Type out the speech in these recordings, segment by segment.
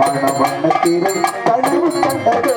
மனம் வண்ணத்திலே கனவு கண்டதே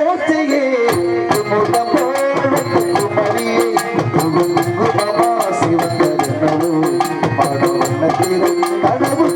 கடவுள்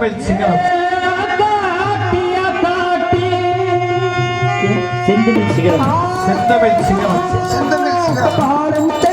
தமிழ் சிங்களம் செந்தமிழ் சிங்களம் செந்தமிழ் சிங்களம் செந்தமிழ் சிங்களம்